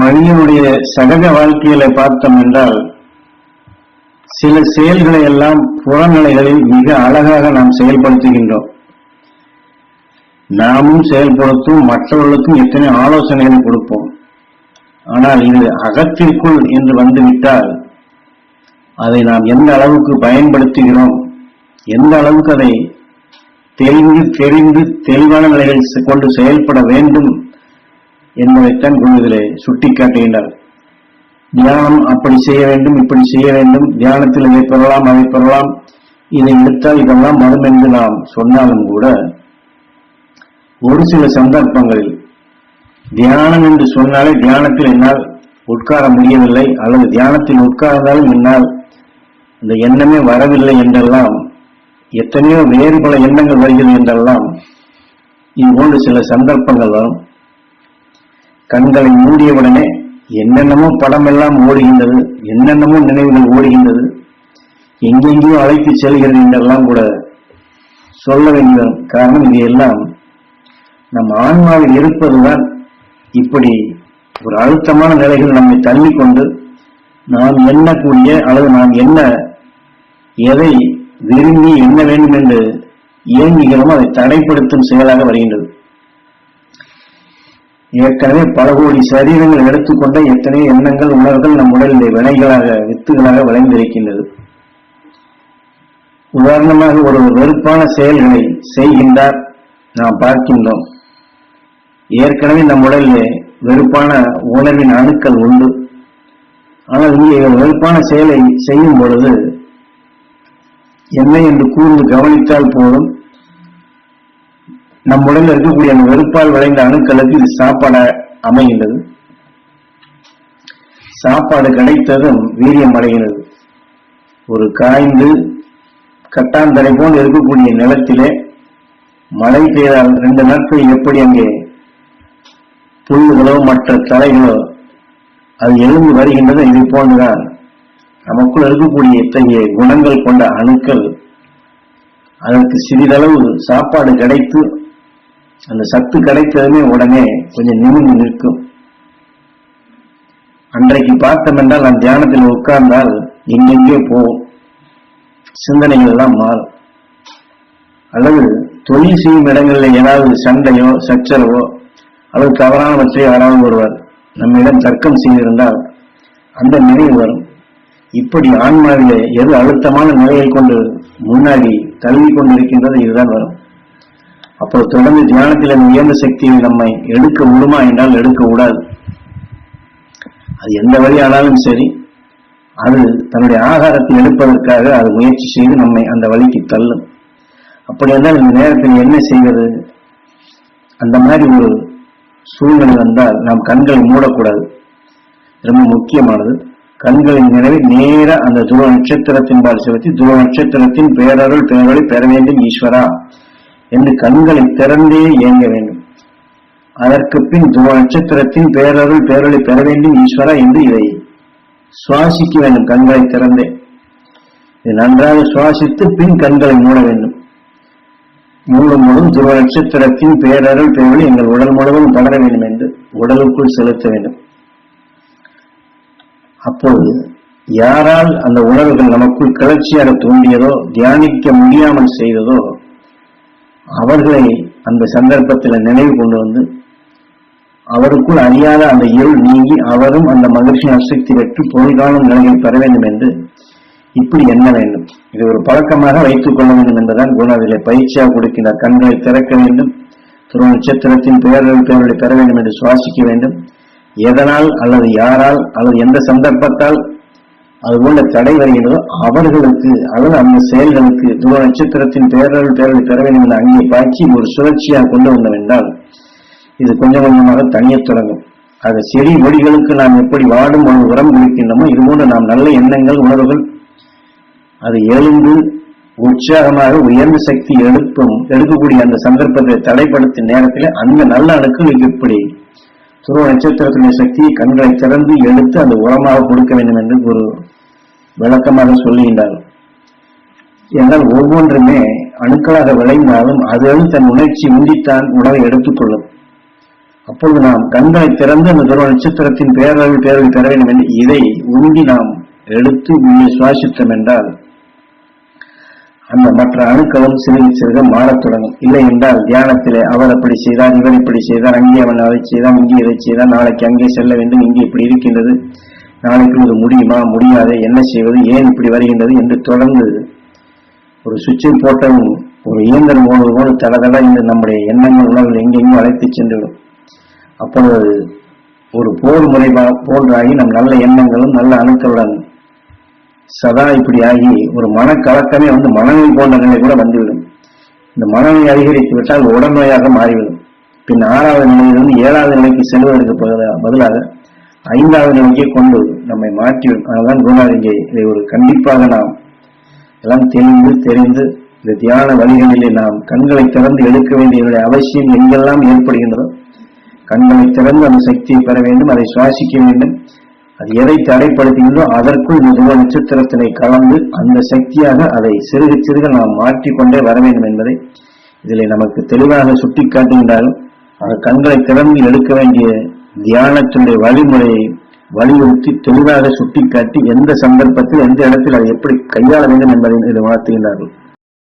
மனிதனுடைய சகஜ வாழ்க்கையில பார்த்தோம் என்றால் சில செயல்களை எல்லாம் புறநிலைகளில் மிக அழகாக நாம் செயல்படுத்துகின்றோம். நாமும் செயல்படுத்தும் மற்றவர்களுக்கும் எத்தனை ஆலோசனைகளை கொடுப்போம். ஆனால் இது அகத்திற்குள் என்று வந்துவிட்டால் அதை நாம் எந்த அளவுக்கு பயன்படுத்துகிறோம் எந்த அளவுக்கு அதை தெரிந்து தெரிந்து தெளிவான நிலையில் கொண்டு செயல்பட வேண்டும் என்பதைத்தான் குருவிலே சுட்டிக்காட்டுகின்றார். தியானம் அப்படி செய்ய வேண்டும் இப்படி செய்ய வேண்டும் தியானத்தில் இதை பெறலாம் அதை பெறலாம் இதை எடுத்தால் இதெல்லாம் வரும் என்று நாம் சொன்னாலும் கூட ஒரு சில சந்தர்ப்பங்களில் தியானம் என்று சொன்னாலே தியானத்தில் என்னால் உட்கார முடியவில்லை அல்லது தியானத்தில் உட்கார்ந்தாலும் என்னால் இந்த எண்ணமே வரவில்லை என்றெல்லாம் எத்தனையோ வேறு பல எண்ணங்கள் வருகிறது என்றெல்லாம் இது போன்ற சில சந்தர்ப்பங்கள் வரும். கண்களை மூடியவுடனே என்னென்னமோ படம் எல்லாம் ஓடுகின்றது என்னென்னமோ நினைவுகள் ஓடுகின்றது எங்கெங்கேயோ அழைத்து செல்கிறது என்றெல்லாம் கூட சொல்ல வேண்டிய காரணம் இது எல்லாம் நம் ஆன்மாவில் இருப்பதுதான் இப்படி ஒரு அழுத்தமான நிலைகள் நம்மை தள்ளிக்கொண்டு நாம் எண்ணக்கூடிய அல்லது நாம் என்ன எதை விரும்பி என்ன வேண்டும் என்று இயங்குகிறோமோ அதை தடைப்படுத்தும் செயலாக வருகின்றது. ஏற்கனவே பல கோடி சரீரங்கள் எடுத்துக்கொண்ட எத்தனையோ எண்ணங்கள் உணர்வுகள் நம் உடலிலே வினைகளாக வித்துகளாக விளைந்திருக்கின்றது. உதாரணமாக ஒரு வெறுப்பான செயல்களை செய்கின்றார் நாம் பார்க்கின்றோம். ஏற்கனவே நம் உடலிலே வெறுப்பான உணர்வின் அணுக்கள் உண்டு. ஆனால் இங்கே வெறுப்பான செயலை செய்யும் பொழுது என்ன என்று கூர்ந்து கவனித்தால் போதும் நம் உடலில் இருக்கக்கூடிய அந்த வெறுப்பால் விளைந்த அணுக்களுக்கு இது சாப்பாட அமைகின்றது. சாப்பாடு கிடைத்ததும் வீரியம் அடைகிறது ஒரு காய்ந்து கட்டாந்தரை போல் இருக்கக்கூடிய நிலத்திலே மழை பெய்தால் ரெண்டு நாட்கள் எப்படி அங்கே புல்லுகளோ மற்ற தலைகளோ அது எழுந்து வருகின்றது இது போன்றுதான். நமக்குள் இருக்கக்கூடிய இத்தகைய குணங்கள் கொண்ட அணுக்கள் அதற்கு சிறிதளவு சாப்பாடு கிடைத்து அந்த சத்து கிடைத்ததுமே உடனே கொஞ்சம் நிமிர்ந்து நிற்கும். அன்றைக்கு பார்த்தோம் என்றால் நான் தியானத்தில் உட்கார்ந்தால் எங்கெங்கே போகும் சிந்தனைகள் எல்லாம் மாறும். அல்லது தொழில் செய்யும் இடங்களில் ஏதாவது சண்டையோ சச்சரவோ அல்லது தவறானவற்றை யாராவது வருவார் நம்மிடம் தர்க்கம் செய்திருந்தால் அந்த நினைவு வரும். இப்படி ஆன்மாவிலே எது அழுத்தமான நிலையை கொண்டு முன்னாடி தள்ளி கொண்டிருக்கின்றது இதுதான் வரும். அப்புறம் தொடர்ந்து தியானத்தில் அந்த உயர்ந்த சக்தியை நம்மை எடுக்க விடுமா என்றால் எடுக்க விடாது அது எந்த வழியானாலும் சரி அது தன்னுடைய ஆகாரத்தை எடுப்பதற்காக அது முயற்சி செய்து நம்மை அந்த வழிக்கு தள்ளும். அப்படி என்றால் இந்த நேரத்தில் என்ன செய்வது? அந்த மாதிரி ஒரு சூழ்நிலை வந்தால் நாம் கண்களை மூடக்கூடாது. ரொம்ப முக்கியமானது. கண்களின் நினைவை நேர அந்த துருவ நட்சத்திரத்தின் பால் செலுத்தி துருவ நட்சத்திரத்தின் பேரருள் பேரொழி பெற வேண்டும் ஈஸ்வரா. என்று கண்களை திறந்தே இயங்க வேண்டும். அதற்கு பின் துவ நட்சத்திரத்தின் பேரருள் பேரொழி பெற வேண்டும் ஈஸ்வரா என்று இதை சுவாசிக்க வேண்டும் கண்களை திறந்தே. இது நன்றாக சுவாசித்து பின் கண்களை மூட வேண்டும். மூடும் முழும் துருவ நட்சத்திரத்தின் பேரருள் பேரொழி எங்கள் உடல் முழுவதும் படர வேண்டும் என்று உடலுக்குள் செலுத்த வேண்டும். அப்போது யாரால் அந்த உணர்வுகள் நமக்குள் கிளர்ச்சியாக தூண்டியதோ தியானிக்க முடியாமல் செய்ததோ அவர்களை அந்த சந்தர்ப்பத்தில் நினைவு கொண்டு வந்து அவருக்குள் அறியாத அந்த இருள் நீங்கி அவரும் அந்த மகிழ்ச்சி அசக்தி பெற்று பொருள்காலம் நிலையில் நிலையை பெற வேண்டும் என்று இப்படி எண்ண வேண்டும். இது ஒரு பழக்கமாக வைத்துக் கொள்ள வேண்டும் என்பதுதான் குணவிலை பயிற்சியாக கொடுக்கின்ற கண்களை திறக்க வேண்டும் துருவ நட்சத்திரத்தின் பெயர்கள் பெற வேண்டும் என்று சுவாசிக்க வேண்டும். எதனால் அல்லது யாரால் அல்லது எந்த சந்தர்ப்பத்தால் அதுபோன்ற தடை வருகிறதோ அவர்களுக்கு அல்லது அந்த செயல்களுக்கு துருவ நட்சத்திரத்தின் பேரல் பேரல் பெற வேண்டும் என்று அங்கே பாய்ச்சி ஒரு சுழற்சியாக கொண்டு வந்தோம் என்றால் இது கொஞ்சம் கொஞ்சமாக தனியத் தொடங்கும். அது செடி மொழிகளுக்கு நாம் எப்படி வாடும் ஒரு உரம் கொடுக்கின்றோமோ இதுபோன்று நாம் நல்ல எண்ணங்கள் உணர்வுகள் அது எழுந்து உற்சாகமாக உயர்ந்த சக்தி எடுப்பும் எடுக்கக்கூடிய அந்த சந்தர்ப்பத்தை தடைப்படுத்தும் நேரத்தில் அந்த நல்ல அணுக்களுக்கு எப்படி துருவ நட்சத்திரத்தினுடைய சக்தியை கண்களை திறந்து எடுத்து அந்த உரமாக கொடுக்க வேண்டும் என்று ஒரு விளக்கமாக சொல்லுகின்றார்கள் என்றால் ஒவ்வொன்றுமே அணுக்களாக விளைந்தாலும் அது தன் உணர்ச்சி உந்தித்தான் உணவை எடுத்துக்கொள்ளும் அப்பொழுது நாம் கண்களை திறந்து அந்த துருவ நட்சத்திரத்தின் பேரளவு பேரவை பெற வேண்டும் என்று இதை உந்தி நாம் எடுத்து உள்ளே சுவாசித்தோம் என்றால் அந்த மற்ற அணுக்களும் சிறுக சிறுக மாறத் தொடங்கும். இல்லை என்றால் தியானத்திலே அவர் அப்படி செய்தார் இவர் இப்படி செய்தார் அங்கே அவன் அதை செய்தான் இங்கே இதை செய்தான் நாளைக்கு அங்கே செல்ல வேண்டும் இங்கே இப்படி இருக்கின்றது. நாளைக்கு இது முடியுமா முடியாது என்ன செய்வது ஏன் இப்படி வருகின்றது என்று தொடர்ந்து ஒரு சுவிட்சை போட்டவும் ஒரு இயந்திரம் போனது போல தட தட என்று நம்முடைய எண்ணங்கள் உணர்வுகள் எங்கெங்கும் அழைத்து சென்றுவிடும் அப்பொழுது ஒரு போர் முறை போன்றாகி நம் நல்ல எண்ணங்களும் நல்ல அணுக்களுடன் சதா இப்படி ஆகி ஒரு மனக்கலக்கமே வந்து மனநிலை போன்ற நிலை கூட வந்துவிடும். இந்த மனநிலை அதிகரித்து விட்டால் உடல்நோயாக மாறிவிடும். பின் ஆறாவது நிலையிலிருந்து ஏழாவது நிலைக்கு செல்வதற்கு பதிலா- பதிலாக ஐந்தாவது நிலையை கொண்டு நம்மை மாற்றிவிடும் அதனால் குருநாதர் இங்கே இதை ஒரு கண்டிப்பாக நாம் எல்லாம் தெரிந்து தெரிந்து இந்த தியான வழிகளிலே நாம் கண்களை திறந்து எடுக்க வேண்டிய அவசியம் எங்கெல்லாம் ஏற்படுகின்றதோ கண்களை திறந்து அந்த சக்தியை பெற வேண்டும் அதை சுவாசிக்க வேண்டும். அது எதை தடைப்படுத்துகின்றோ அதற்குள் இந்த துருவ நட்சத்திரத்தினை கலந்து அந்த சக்தியாக அதை சிறுக சிறுக நாம் மாற்றிக்கொண்டே வர வேண்டும் என்பதை இதில் நமக்கு தெளிவாக சுட்டிக்காட்டுகின்றாலும் அந்த கண்களை திறந்து எடுக்க வேண்டிய தியானத்தினுடைய வழிமுறையை வலியுறுத்தி தெளிவாக சுட்டிக்காட்டி எந்த சந்தர்ப்பத்தில் எந்த இடத்தில் அதை எப்படி கையாள வேண்டும் என்பதை இதை உணர்த்துகின்றார்கள்.